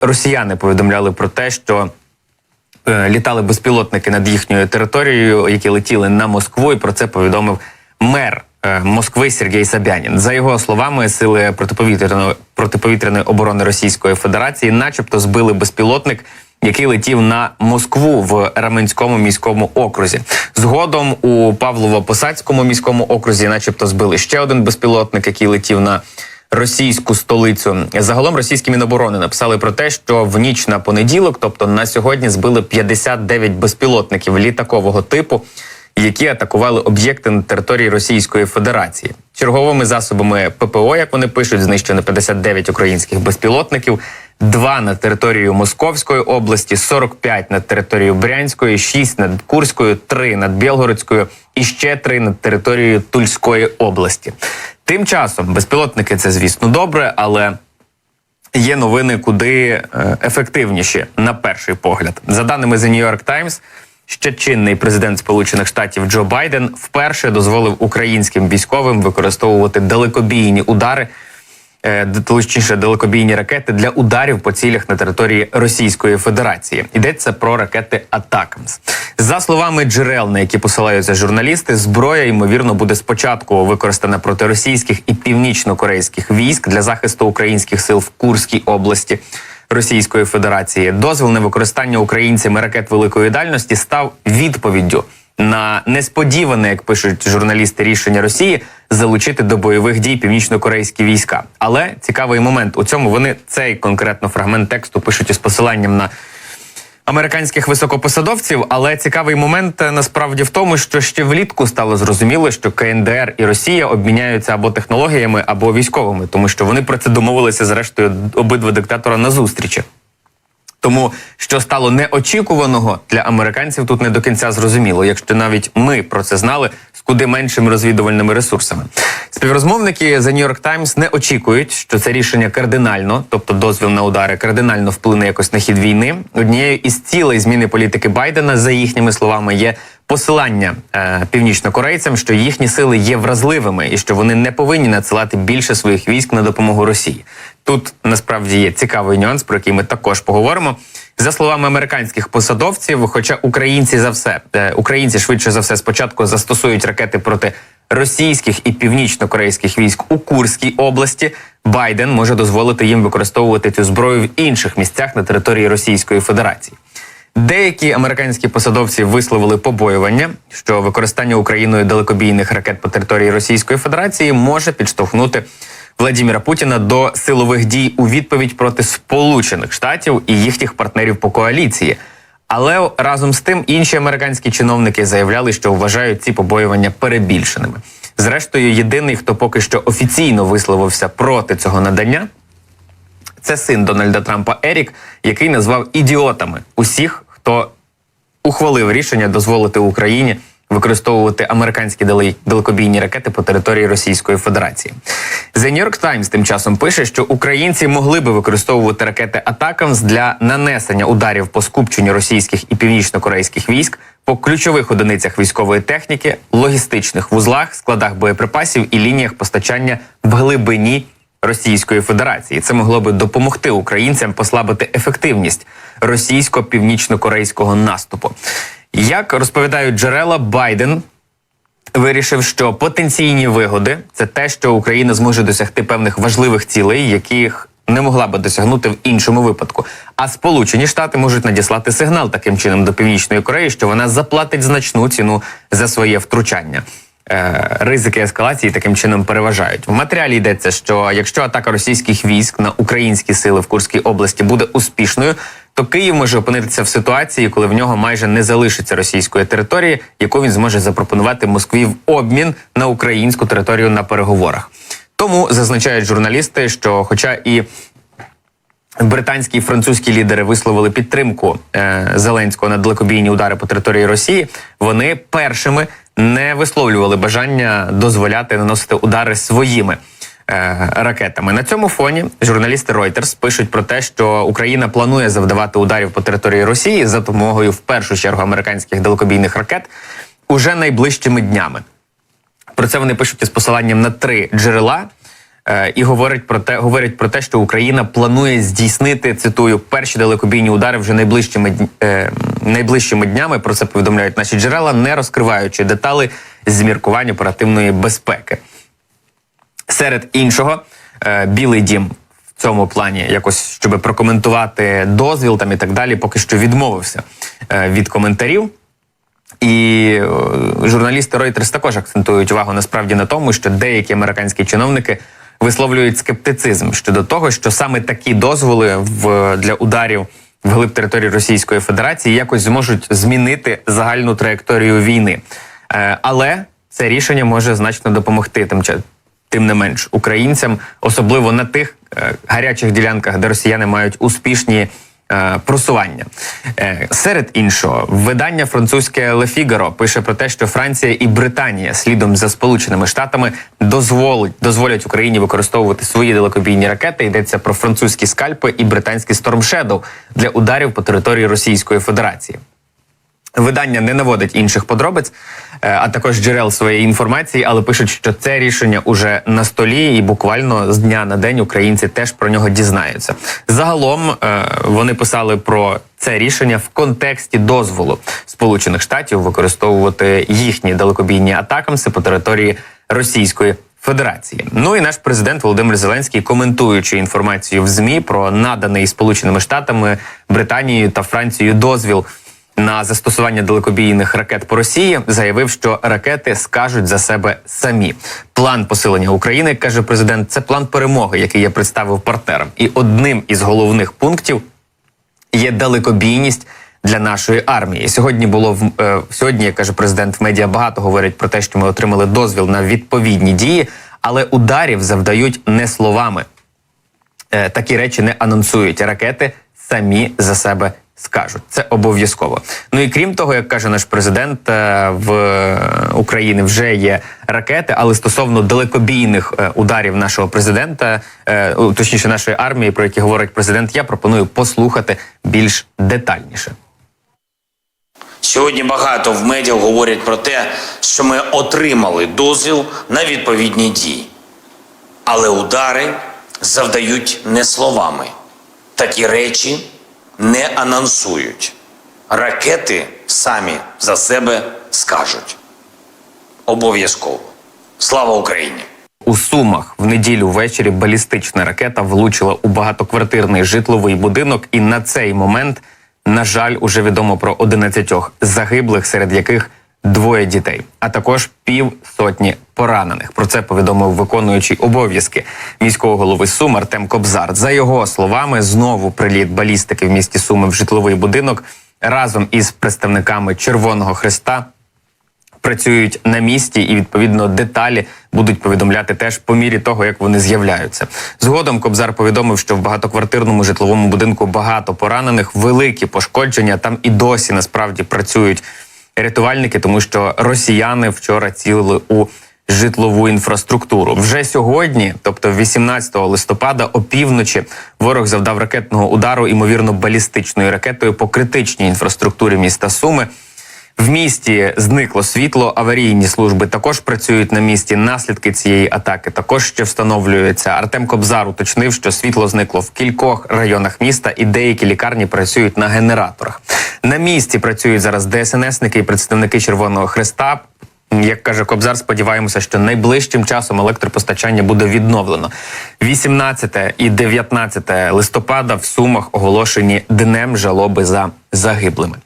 росіяни повідомляли про те, що е, літали безпілотники над їхньою територією, які летіли на Москву, і про це повідомив мер е, Москви Сергій Собянін. За його словами, сили протиповітряної протиповітряної оборони Російської Федерації, начебто, збили безпілотник. Який летів на Москву в Раменському міському окрузі. Згодом у Павлово-Посадському міському окрузі, начебто, збили ще один безпілотник, який летів на російську столицю. Загалом російські міноборони написали про те, що в ніч на понеділок, тобто на сьогодні, збили 59 безпілотників літакового типу, які атакували об'єкти на території Російської Федерації. Черговими засобами ППО, як вони пишуть, знищено 59 українських безпілотників. Два на територію Московської області, 45 над територією Брянської, 6 над Курською, 3 над Білгородською і ще 3 над територією Тульської області. Тим часом безпілотники це, звісно, добре, але є новини куди е, ефективніші на перший погляд. За даними The New York Times, ще чинний президент Сполучених Штатів Джо Байден вперше дозволив українським військовим використовувати далекобійні удари. Е, Точніше, далекобійні ракети для ударів по цілях на території Російської Федерації. Йдеться про ракети Атакамс. За словами джерел, на які посилаються журналісти, зброя ймовірно буде спочатку використана проти російських і північно-корейських військ для захисту українських сил в Курській області. Російської Федерації дозвіл на використання українцями ракет великої дальності став відповіддю на несподіване, як пишуть журналісти, рішення Росії залучити до бойових дій північно-корейські війська. Але цікавий момент у цьому вони цей конкретно фрагмент тексту пишуть із посиланням на американських високопосадовців. Але цікавий момент е, насправді в тому, що ще влітку стало зрозуміло, що КНДР і Росія обміняються або технологіями, або військовими, тому що вони про це домовилися зрештою обидва диктатора на зустрічі. Тому що стало неочікуваного для американців тут не до кінця зрозуміло, якщо навіть ми про це знали куди меншими розвідувальними ресурсами. Співрозмовники The New York Times не очікують, що це рішення кардинально, тобто дозвіл на удари, кардинально вплине якось на хід війни. Однією із цілей зміни політики Байдена, за їхніми словами, є посилання е, північнокорейцям, що їхні сили є вразливими і що вони не повинні надсилати більше своїх військ на допомогу Росії. Тут насправді є цікавий нюанс, про який ми також поговоримо. За словами американських посадовців, хоча українці за все е, українці швидше за все спочатку застосують ракети проти російських і північно-корейських військ у Курській області, Байден може дозволити їм використовувати цю зброю в інших місцях на території Російської Федерації. Деякі американські посадовці висловили побоювання, що використання Україною далекобійних ракет по території Російської Федерації може підштовхнути Владіміра Путіна до силових дій у відповідь проти Сполучених Штатів і їхніх партнерів по коаліції. Але разом з тим інші американські чиновники заявляли, що вважають ці побоювання перебільшеними. Зрештою, єдиний, хто поки що офіційно висловився проти цього надання, це син Дональда Трампа Ерік, який назвав ідіотами усіх, хто ухвалив рішення дозволити Україні використовувати американські дале- далекобійні ракети по території Російської Федерації. The New York Times тим часом пише, що українці могли би використовувати ракети Атакамс для нанесення ударів по скупченню російських і північно-корейських військ по ключових одиницях військової техніки, логістичних вузлах, складах боєприпасів і лініях постачання в глибині Російської Федерації. Це могло би допомогти українцям послабити ефективність російсько-північно-корейського наступу. Як розповідають джерела, Байден вирішив, що потенційні вигоди це те, що Україна зможе досягти певних важливих цілей, яких не могла би досягнути в іншому випадку. А Сполучені Штати можуть надіслати сигнал таким чином до Північної Кореї, що вона заплатить значну ціну за своє втручання. Е, Ризики ескалації таким чином переважають. В матеріалі йдеться, що якщо атака російських військ на українські сили в Курській області буде успішною, то Київ може опинитися в ситуації, коли в нього майже не залишиться російської території, яку він зможе запропонувати Москві в обмін на українську територію на переговорах. Тому зазначають журналісти, що, хоча і британські і французькі лідери висловили підтримку е, Зеленського на далекобійні удари по території Росії, вони першими не висловлювали бажання дозволяти наносити удари своїми ракетами. На цьому фоні журналісти Reuters пишуть про те, що Україна планує завдавати ударів по території Росії за допомогою в першу чергу американських далекобійних ракет уже найближчими днями. Про це вони пишуть із посиланням на три джерела. е, і говорить про те, говорять про те, що Україна планує здійснити цитую перші далекобійні удари вже найближчими е, найближчими днями. Про це повідомляють наші джерела, не розкриваючи детали з міркувань оперативної безпеки. Серед іншого, е, Білий дім в цьому плані якось, щоб прокоментувати дозвіл там і так далі, поки що відмовився е, від коментарів. І е, журналісти Reuters також акцентують увагу насправді на тому, що деякі американські чиновники висловлюють скептицизм щодо того, що саме такі дозволи в для ударів вглиб території Російської Федерації якось зможуть змінити загальну траєкторію війни. Але це рішення може значно допомогти тим тим не менш українцям, особливо на тих е, гарячих ділянках, де росіяни мають успішні е, просування. Е, серед іншого, видання французьке Le Figaro пише про те, що Франція і Британія слідом за Сполученими Штатами дозволить дозволять Україні використовувати свої далекобійні ракети. Йдеться про французькі скальпи і британські Storm Shadow для ударів по території Російської Федерації. Видання не наводить інших подробиць, е, а також джерел своєї інформації, але пишуть, що це рішення уже на столі, і буквально з дня на день українці теж про нього дізнаються. Загалом е, вони писали про це рішення в контексті дозволу Сполучених Штатів використовувати їхні далекобійні атакамси по території Російської Федерації. Ну і наш президент Володимир Зеленський, коментуючи інформацію в змі про наданий Сполученими Штатами, Британією та Францією дозвіл на застосування далекобійних ракет по Росії, заявив, що ракети скажуть за себе самі. План посилення України каже президент. Це план перемоги, який я представив партнерам. І одним із головних пунктів є далекобійність для нашої армії. Сьогодні було е, сьогодні, каже президент, в медіа багато говорять про те, що ми отримали дозвіл на відповідні дії, але ударів завдають не словами. Е, такі речі не анонсують. Ракети самі за себе скажуть. Це обов'язково. Ну і крім того, як каже наш президент, е, в Україні вже є ракети, але стосовно далекобійних е, ударів нашого президента, е, точніше нашої армії, про які говорить президент, я пропоную послухати більш детальніше. Сьогодні багато в медіа говорять про те, що ми отримали дозвіл на відповідні дії. Але удари завдають не словами. Такі речі не анонсують. Ракети самі за себе скажуть. Обов'язково. Слава Україні! У Сумах в неділю ввечері балістична ракета влучила у багатоквартирний житловий будинок, і на цей момент, на жаль, уже відомо про 11 загиблих, серед яких двоє дітей, а також пів сотні поранених. Про це повідомив виконуючий обов'язки міського голови Сум Артем Кобзар. За його словами, знову приліт балістики в місті Суми в житловий будинок разом із представниками Червоного Христа працюють на місці, і відповідно деталі будуть повідомляти теж по мірі того, як вони з'являються. Згодом Кобзар повідомив, що в багатоквартирному житловому будинку багато поранених, великі пошкодження. Там і досі насправді працюють рятувальники, тому що росіяни вчора цілили у житлову інфраструктуру. Вже сьогодні, тобто 18 листопада, опівночі, ворог завдав ракетного удару, імовірно, балістичною ракетою по критичній інфраструктурі міста Суми. В місті зникло світло. Аварійні служби також працюють на місці. Наслідки цієї атаки також ще встановлюються. Артем Кобзар уточнив, що світло зникло в кількох районах міста, і деякі лікарні працюють на генераторах. На місці працюють зараз ДСНСники і представники Червоного Хреста. Як каже Кобзар, сподіваємося, що найближчим часом електропостачання буде відновлено. 18 і 19 листопада в Сумах оголошені днем жалоби за загиблими.